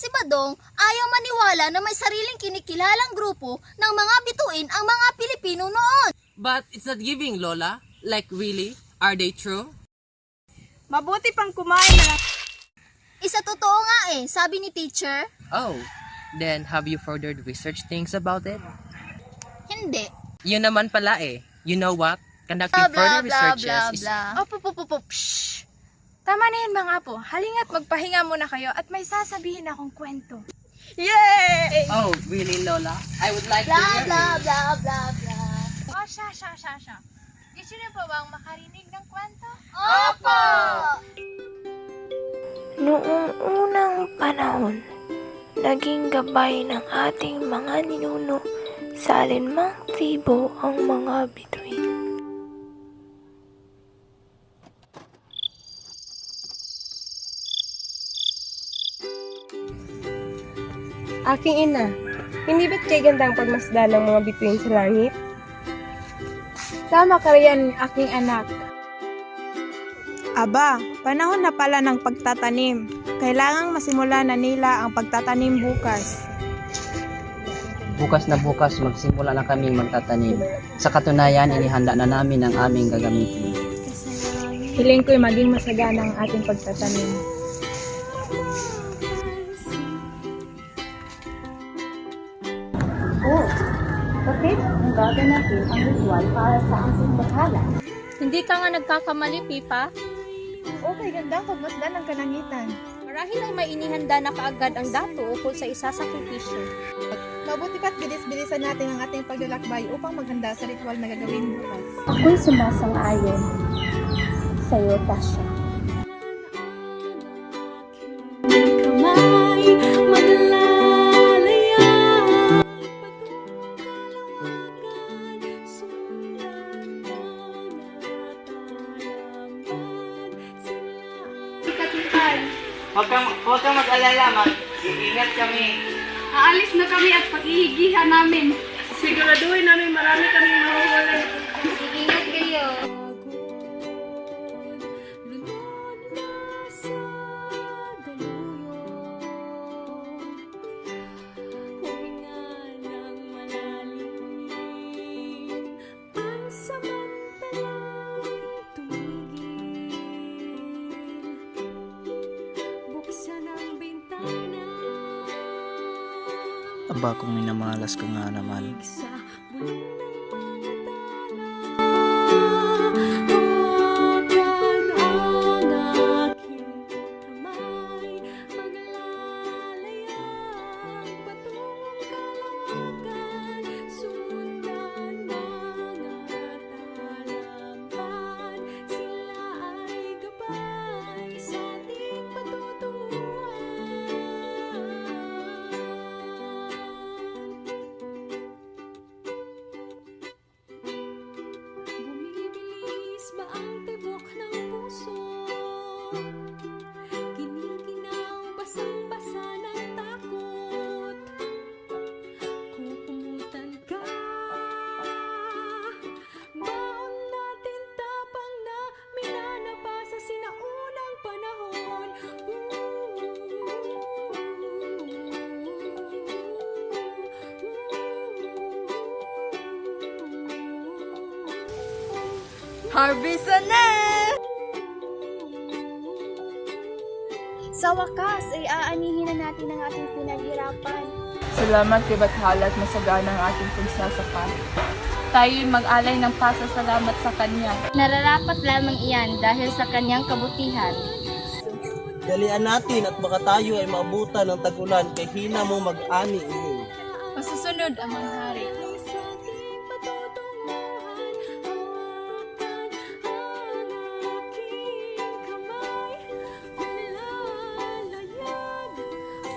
si Badong ayaw maniwala na may sariling kinikilalang grupo ng mga bituin ang mga Pilipino noon. But it's not giving, Lola. Like really? Are they true? Mabuti pang kumain na lang. Isa totoo nga eh, sabi ni teacher. Oh, then have you further research things about it? Hindi. Yun naman pala eh. You know what? Conducting Blah, blah, further blah, researches blah, is... blah. Opo, po, po, po. Shh. Tama na yan mga apo. Halina't magpahinga muna kayo at may sasabihin akong kwento. Yay! Oh, really, Lola? I would like to Blah, hear blah, it. blah, blah, blah. Oh, siya, siya, siya, siya. Gusto niyo po bang makarinig ng kwento? Opo! Noong unang panahon, naging gabay ng ating mga ninuno sa alinmang tribo ang mga bituin. Aking ina, hindi ba't kay gandang pagmasdan ng mga bituin sa langit? Tama ka riyan, aking anak. Aba, panahon na pala ng pagtatanim. Kailangang masimula na nila ang pagtatanim bukas. Bukas na bukas magsimula na kami magtatanim. Sa katunayan, inihanda na namin ang aming gagamitin. Hiling ko'y maging masagana ang ating pagtatanim. Hindi ka nga nagkakamali, Pipa. Okay, ganda pagmasdan ng kalangitan. Marahil ay may inihanda na kaagad ang dato ukol sa isa sa sakripisyo. Mabuti pa't bilis-bilisan natin ang ating paglalakbay upang maghanda sa ritual na gagawin bukas. Ako'y sumasang-ayon sa'yo, Tasha. Huwag kang, huwag kang mag-alala, mag iingat kami. Aalis na kami at paghihigihan namin. Siguraduhin namin marami kaming mahuhuli. Aba kung minamalas ka nga naman. Harvest na! Sa wakas ay aanihin na natin ang ating pinaghirapan. Salamat kay Bathala at masagana ang ating pagsasaka. Tayo'y mag-alay ng pasasalamat sa Kanya. Nararapat lamang iyan dahil sa kanyang kabutihan. Dalian natin at baka tayo ay maabutan ng tagulan kay hina mo mag-ani. Masusunod ang mga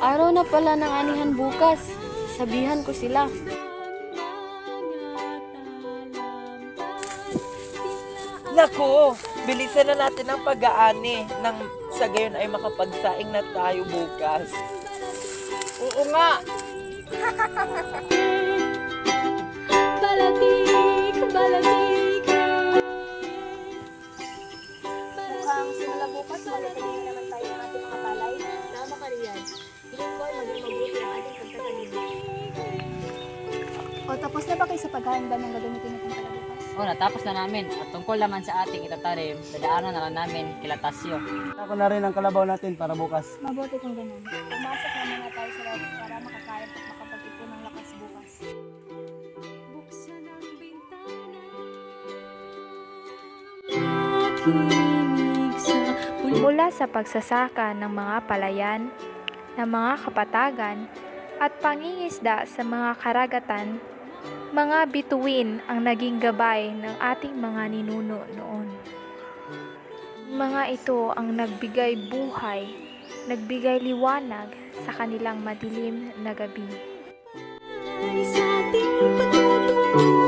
Araw na pala ng anihan bukas. Sabihan ko sila. Nako, bilisan na natin ang pag-aani nang sa gayon ay makapagsaing na tayo bukas. Oo nga, Balatik, balatik. Mukhang simula Pala bukas, manatili naman tapos na ba kayo sa paghahanda ng gagamitin natin para bukas? O, natapos na namin. At tungkol naman sa ating itatanim, dadaanan na lang namin kila Tasyo. Ako na rin ang kalabaw natin para bukas. Mabuti kung ganun. Pumasok na muna tayo sa loob para makakain at makapag-ipon ng lakas bukas. Mula sa pagsasaka ng mga palayan, ng mga kapatagan, at pangingisda sa mga karagatan, mga bituin ang naging gabay ng ating mga ninuno noon. Mga ito ang nagbigay buhay, nagbigay liwanag sa kanilang madilim na gabi. Sa ating patutungo